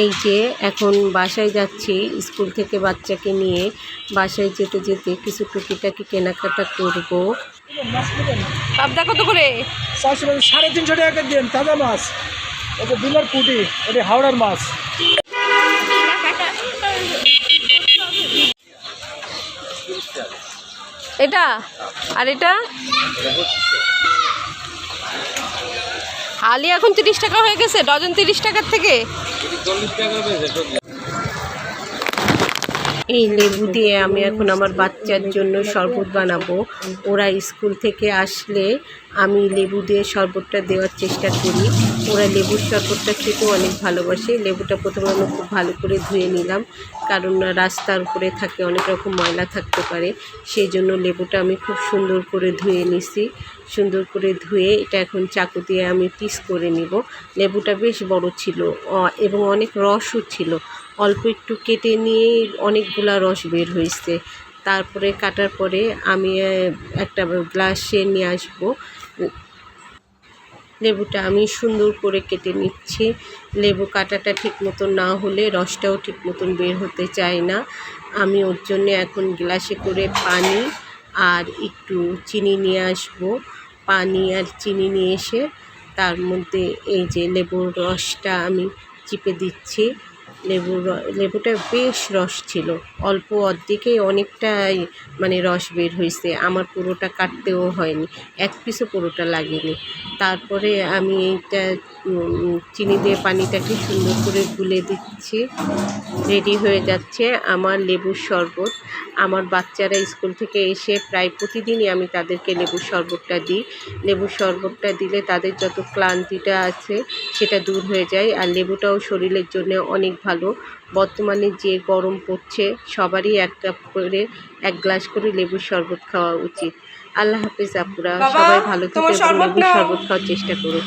এই যে এখন বাসায় যাচ্ছি স্কুল থেকে বাচ্চাকে নিয়ে। বাসায় যেতে যেতে কিছু টুকিটাকি কেনাকাটা করব। পাবদা কত করে। সাড়ে তিনশো টাকা দিন তাজা মাছ। এটা বিলের পুটি এটা হাওড়ার মাছ। এটা? আর এটা? হালি এখন তিরিশ টাকা হয়ে গেছে ডজন তিরিশ টাকার থেকে? এই লেবু দিয়ে আমি এখন আমার বাচ্চার জন্য শরবত বানাবো। ওরা স্কুল থেকে আসলে আমি লেবু দিয়ে শরবতটা দেওয়ার চেষ্টা করি। ওরা লেবুর শরবতটা খেতেও অনেক ভালোবাসে। লেবুটা প্রথমে আমি খুব ভালো করে ধুয়ে নিলাম, কারণ রাস্তার উপরে থাকে অনেক রকম ময়লা থাকতে পারে। সেই জন্য লেবুটা আমি খুব সুন্দর করে ধুয়ে নিছি। সুন্দর করে ধুয়ে এটা এখন চাকু দিয়ে আমি পিস করে নিব। লেবুটা বেশ বড় ছিল এবং অনেক রসও ছিল। অল্প একটু কেটে নিয়ে অনেকগুলা রস বের হয়েছে। তারপরে কাটার পরে আমি একটা গ্লাসে নিয়ে আসব। লেবুটা আমি সুন্দর করে কেটে নিচ্ছি। লেবু কাটাটা ঠিক মতন না হলে রসটাও ঠিক মতন বের হতে চায় না। আমি ওর জন্য এখন গ্লাসে করে পানি আর একটু চিনি নিয়ে আসব। পানি আর চিনি নিয়ে এসে তার মধ্যে এই যে লেবুর রসটা আমি চিপে দিচ্ছি। লেবুর লেবুটা বেশ রস ছিল। অল্প অর্ধেকেই অনেকটাই মানে রস বের হয়েছে আমার পুরোটা কাটতেও হয়নি। এক পিসও পুরোটা লাগেনি। তারপরে আমি এইটা চিনি দিয়ে পানিটাকে সুন্দর করে গুলে দিচ্ছি। রেডি হয়ে যাচ্ছে আমার লেবুর শরবত। আমার বাচ্চারা স্কুল থেকে এসে প্রায় প্রতিদিনই আমি তাদেরকে লেবুর শরবতটা দিই। লেবুর শরবতটা দিলে তাদের যত ক্লান্তিটা আছে, সেটা দূর হয়ে যায়। আর লেবুটাও শরীরের জন্য অনেক ভালো বর্তমানে যে গরম পড়ছে সবারই এক কাপ করে এক গ্লাস করে লেবুর শরবত খাওয়া উচিত। আল্লাহ হাফিজ আপুরা সবাই ভালো থাকে লেবুর শরবত খাওয়ার চেষ্টা করো